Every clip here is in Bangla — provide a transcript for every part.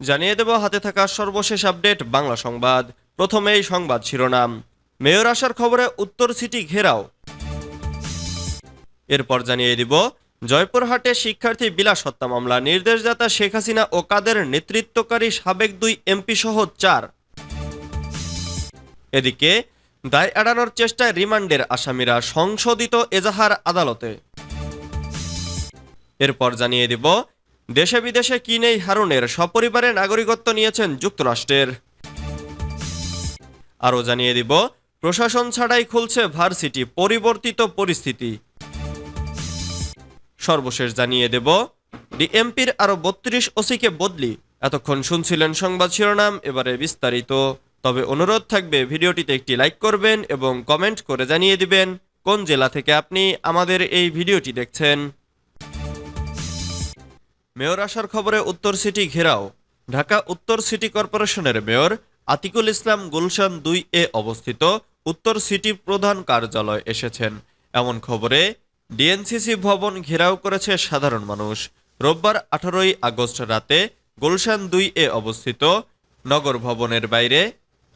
জানিয়ে দেব হাতে থাকা সর্বশেষ আপডেট, বাংলা সংবাদ। প্রথমেই সংবাদ শিরোনাম। মেয়র আসার খবরে উত্তর সিটি ঘেরাও। এরপর জানিয়ে দিব, জয়পুরহাটে শিক্ষার্থী বিলাস হত্যা মামলা। নির্দেশদাতা শেখ হাসিনা ও কাদের নেতৃত্বকারী সাবেক দুই এমপি সহ চার। এদিকে, দায় এড়ানোর চেষ্টায় রিমান্ডের আসামিরা সংশোধিত এজাহার আদালতে। এরপর জানিয়ে দিব দেশে বিদেশে কি নেই হারুনের? সপরিবারে নাগরিকত্ব নিয়েছেন যুক্তরাষ্ট্রের। আরও জানিয়ে দিব, প্রশাসন ছাড়াই খুলছে ভার্সিটি, পরিবর্তিত পরিস্থিতি। সর্বশেষ জানিয়ে দেব, ডিএমপির আরও বত্রিশ ওসিকে বদলি। এতক্ষণ শুনছিলেন সংবাদ শিরোনাম, এবারে বিস্তারিত। তবে অনুরোধ থাকবে, ভিডিওটিতে একটি লাইক করবেন এবং কমেন্ট করে জানিয়ে দিবেন, কোন জেলা থেকে আপনি আমাদের এই ভিডিওটি দেখছেন। মেয়র আসার খবরে উত্তর সিটি ঘেরাও। ঢাকা উত্তর সিটি কর্পোরেশনের মেয়র আতিকুল ইসলাম গুলশান দুই এ অবস্থিত উত্তর সিটি প্রধান কার্যালয় এসেছেন। এমন খবরে ডিএনসিসি ভবন ঘেরাও করেছে সাধারণ মানুষ। রোববার আঠারোই আগস্ট রাতে গুলশান দুই এ অবস্থিত নগর ভবনের বাইরে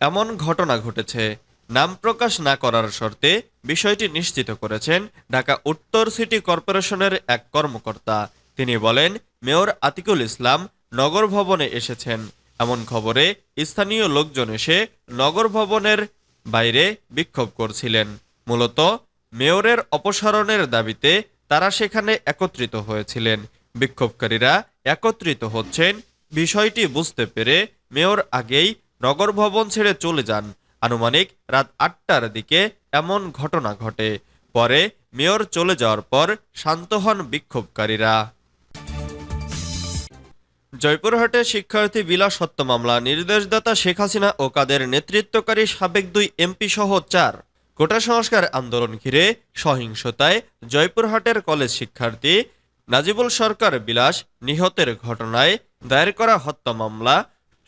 এমন ঘটনা ঘটেছে। নাম প্রকাশ না করার শর্তে বিষয়টি নিশ্চিত করেছেন ঢাকা উত্তর সিটি কর্পোরেশনের এক কর্মকর্তা। তিনি বলেন মেয়র আতিকুল ইসলাম নগর ভবনে এসেছেন। এমন খবরে স্থানীয় লোকজন এসে নগর ভবনের বাইরে বিক্ষোভ করছিলেন। মূলত মেয়রের অপসারণের দাবিতে তারা সেখানে একত্রিত হয়েছিলেন। বিক্ষোভকারীরা একত্রিত হচ্ছেন বিষয়টি বুঝতে পেরে মেয়র আগেই নগর ভবন ছেড়ে চলে যান। আনুমানিক রাত আটটার দিকে এমন ঘটনা ঘটে। পরে মেয়র চলে যাওয়ার পর শান্ত হন বিক্ষোভকারীরা। জয়পুরহাটে শিক্ষার্থী বিলাস হত্যা মামলা, নির্দেশদাতা শেখ হাসিনা ও কাদের নেতৃত্বকারী সাবেক দুই এমপি সহ চার। কোটা সংস্কার আন্দোলন ঘিরে সহিংসতায় জয়পুরহাটের কলেজ শিক্ষার্থী নাজিবুল সরকার বিলাস নিহতের ঘটনায় দায়ের করা হত্যা মামলা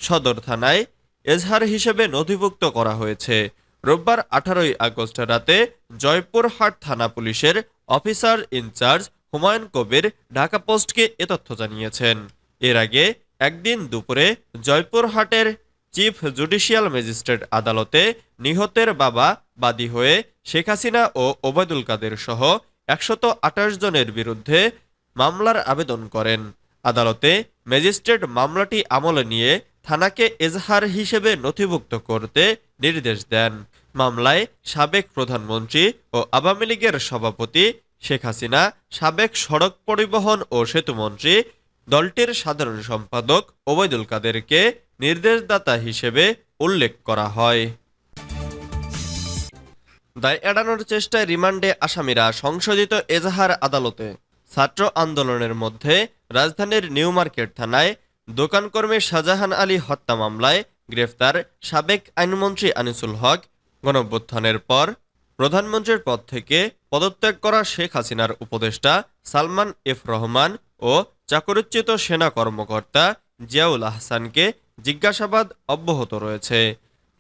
সদর থানায় এজহার হিসেবে নথিভুক্ত করা হয়েছে। রোববার আঠারোই আগস্ট রাতে জয়পুরহাট থানা পুলিশের officer in charge Humayun Kabir Dhaka পোস্টকে এ তথ্য জানিয়েছেন। এর আগে একদিন দুপুরে জয়পুরহাটের চিফ জুডিশিয়াল ম্যাজিস্ট্রেট আদালতে নিহতের বাবা বাদী হয়ে শেখ হাসিনা ও ওবায়দুল কাদের সহ একশত আঠাশ জনের বিরুদ্ধে মামলার আবেদন করেন। আদালতে ম্যাজিস্ট্রেট মামলাটি আমলে নিয়ে থানাকে এজহার হিসেবে নথিভুক্ত করতে নির্দেশ দেন। মামলায় সাবেক প্রধানমন্ত্রী ও আওয়ামী লীগের সভাপতি শেখ হাসিনা, সাবেক সড়ক পরিবহন ও সেতুমন্ত্রী দলটির সাধারণ সম্পাদক ওবায়দুল কাদেরকে নির্দেশদাতা হিসেবে উল্লেখ করা হয়। দায় এড়ানোর চেষ্টায় রিমান্ডে আসামিরা সংশোধিত এজাহার আদালতে ছাত্র আন্দোলনের মধ্যে রাজধানীর নিউ মার্কেট থানায় দোকানকর্মী শাহজাহান আলী হত্যা মামলায় গ্রেফতার সাবেক আইনমন্ত্রী আনিসুল হক গণঅভ্যুত্থানের পর প্রধানমন্ত্রীর পদ থেকে পদত্যাগ করা শেখ হাসিনার উপদেষ্টা সালমান এফ রহমান ও চাকরিচ্যুত সেনা কর্মকর্তা জিয়াউল আহসানকে জিজ্ঞাসাবাদ অব্যাহত রয়েছে।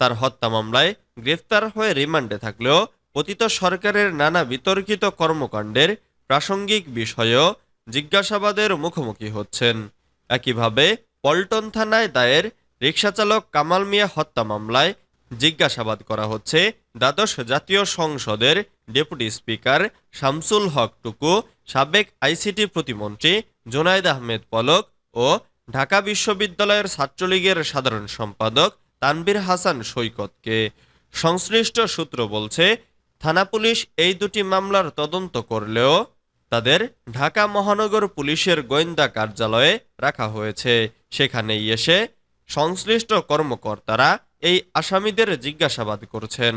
তার হত্যা মামলায় গ্রেফতার হয়ে রিমান্ডে থাকলেও পতিত সরকারের নানা বিতর্কিত কর্মকাণ্ডের প্রাসঙ্গিক বিষয়েও জিজ্ঞাসাবাদের মুখোমুখি হচ্ছেন। একইভাবে পল্টন থানায় দায়ের রিকশাচালক কামাল মিয়া হত্যা মামলায় জিজ্ঞাসাবাদ করা হচ্ছে দ্বাদশ জাতীয় সংসদের ডেপুটি স্পিকার শামসুল হক টুকু, সাবেক আইসিটি প্রতিমন্ত্রী জোনায়দ আহমেদ পলক ও ঢাকা বিশ্ববিদ্যালয়ের ছাত্রলীগের সাধারণ সম্পাদক তানবীর হাসান সৈকতকে। সংশ্লিষ্ট সূত্র বলছে, থানা পুলিশ এই দুটি মামলার তদন্ত করলেও তাদের ঢাকা মহানগর পুলিশের গোয়েন্দা কার্যালয়ে রাখা হয়েছে। সেখানেই এসে সংশ্লিষ্ট কর্মকর্তারা এই আসামিদের জিজ্ঞাসাবাদ করছেন।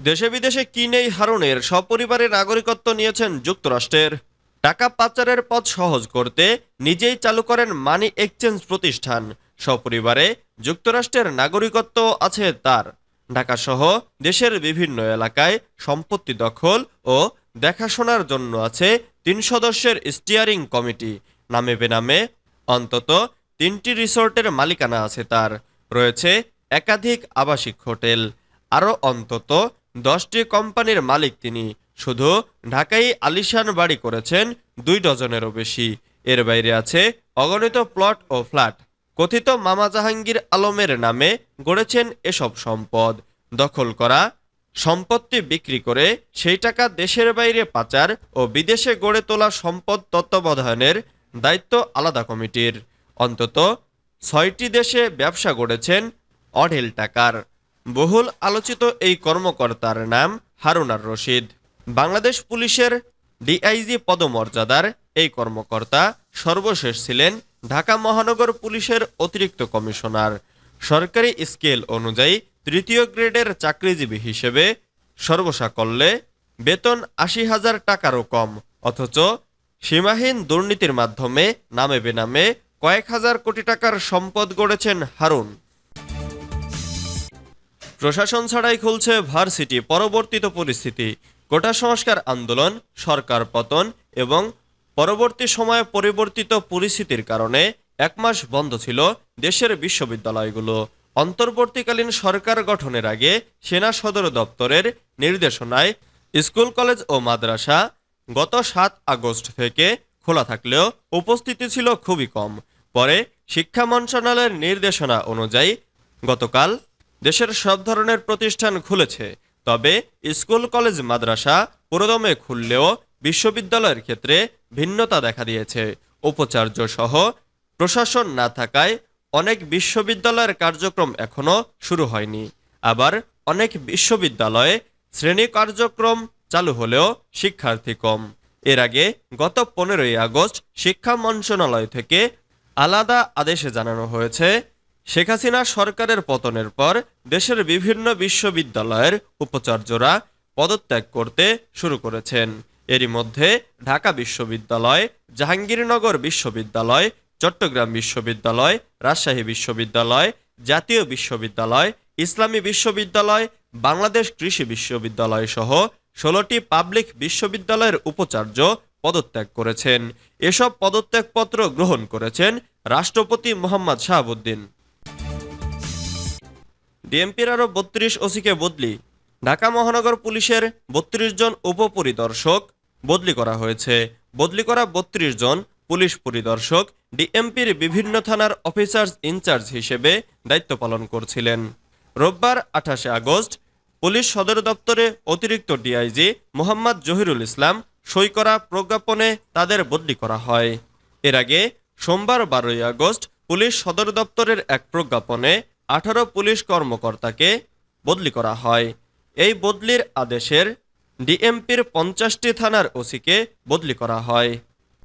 দেশে বিদেশে কি নেই হারুনের সপরিবারে নাগরিকত্ব নিয়েছেন যুক্তরাষ্ট্রের। টাকা পাচারের পথ সহজ করতে নিজেই চালু করেন মানি এক্সচেঞ্জ প্রতিষ্ঠান। সপরিবারে যুক্তরাষ্ট্রের নাগরিকত্ব আছে তার। ঢাকা সহ দেশের বিভিন্ন এলাকায় সম্পত্তি দখল ও দেখাশোনার জন্য আছে তিন সদস্যের স্টিয়ারিং কমিটি। নামে বেনামে অন্তত তিনটি রিসোর্টের মালিকানা আছে তার। রয়েছে একাধিক আবাসিক হোটেল। আরও অন্তত দশটি কোম্পানির মালিক তিনি। শুধু ঢাকায় আলিশান বাড়ি করেছেন দুই ডজনেরও বেশি। এর বাইরে আছে অগণিত প্লট ও ফ্ল্যাট। কথিত মামা জাহাঙ্গীর আলমের নামে গড়েছেন এসব সম্পদ। দখল করা, সম্পত্তি বিক্রি করে সেই টাকা দেশের বাইরে পাচার ও বিদেশে গড়ে তোলা সম্পদ তত্ত্বাবধানের দায়িত্ব আলাদা কমিটির। অন্তত ছয়টি দেশে ব্যবসা গড়েছেন অঢেল টাকার। বহুল আলোচিত এই কর্মকর্তার নাম হারুনার রশিদ। বাংলাদেশ পুলিশের ডিআইজি পদমর্যাদার এই কর্মকর্তা সর্বশেষ ছিলেন ঢাকা মহানগর পুলিশের অতিরিক্ত কমিশনার। সরকারি স্কেল অনুযায়ী তৃতীয় গ্রেডের চাকরিজীবী হিসেবে সর্বসাকল্যে বেতন আশি হাজার টাকারও কম, অথচ সীমাহীন দুর্নীতির মাধ্যমে নামে বেনামে কয়েক হাজার কোটি টাকার সম্পদ গড়েছেন হারুন। প্রশাসন ছাড়াই খুলছে ভার্সিটি, পরবর্তীত পরিস্থিতি। গোটা সংস্কার আন্দোলন, সরকার পতন এবং পরবর্তী সময়ে পরিবর্তিত পরিস্থিতির কারণে এক মাস বন্ধ ছিল দেশের বিশ্ববিদ্যালয়গুলো। অন্তর্বর্তীকালীন সরকার গঠনের আগে সেনা সদর দপ্তরের নির্দেশনায় স্কুল, কলেজ ও মাদ্রাসা গত সাত আগস্ট থেকে খোলা থাকলেও উপস্থিতি ছিল খুবই কম। পরে শিক্ষা মন্ত্রণালয়ের নির্দেশনা অনুযায়ী গতকাল দেশের সব ধরনের প্রতিষ্ঠান খুলেছে। তবে স্কুল, কলেজ, মাদ্রাসা পুরোদমে খুললেও বিশ্ববিদ্যালয়ের ক্ষেত্রে ভিন্নতা দেখা দিয়েছে। উপাচার্য সহ প্রশাসন না থাকায় অনেক বিশ্ববিদ্যালয়ের কার্যক্রম এখনও শুরু হয়নি। আবার অনেক বিশ্ববিদ্যালয়ে শ্রেণি কার্যক্রম চালু হলেও শিক্ষার্থী কম। এর আগে গত পনেরোই আগস্ট শিক্ষা মন্ত্রণালয় থেকে আলাদা আদেশে জানানো হয়েছে, শেখ হাসিনা সরকারের পতনের পর দেশের বিভিন্ন বিশ্ববিদ্যালয়ের উপাচার্যরা পদত্যাগ করতে শুরু করেছেন। এরই মধ্যে ঢাকা বিশ্ববিদ্যালয়, জাহাঙ্গীরনগর বিশ্ববিদ্যালয়, চট্টগ্রাম বিশ্ববিদ্যালয়, রাজশাহী বিশ্ববিদ্যালয়, জাতীয় বিশ্ববিদ্যালয়, ইসলামী বিশ্ববিদ্যালয়, বাংলাদেশ কৃষি বিশ্ববিদ্যালয় সহ ষোলোটি পাবলিক বিশ্ববিদ্যালয়ের উপাচার্য পদত্যাগ করেছেন। এসব পদত্যাগপত্র গ্রহণ করেছেন রাষ্ট্রপতি মোহাম্মদ শাহাবুদ্দিন। ডিএমপির আরও বত্রিশ ওসিকে বদলি। ঢাকা মহানগর পুলিশের বত্রিশ জন উপপরিদর্শক বদলি করা হয়েছে। বদলি করা বত্রিশ জন পুলিশ পরিদর্শক ডিএমপির বিভিন্ন থানার অফিসার্স ইনচার্জ হিসেবে দায়িত্ব পালন করছিলেন। রোববার আঠাশে আগস্ট পুলিশ সদর দপ্তরে অতিরিক্ত ডিআইজি মোহাম্মদ জহিরুল ইসলাম সই করা প্রজ্ঞাপনে তাদের বদলি করা হয়। এর আগে সোমবার বারোই আগস্ট পুলিশ সদর দপ্তরের এক প্রজ্ঞাপনে আঠারো পুলিশ কর্মকর্তাকে বদলি করা হয়। এই বদলির আদেশের ডিএমপির পঞ্চাশটি থানার ওসিকে বদলি করা হয়।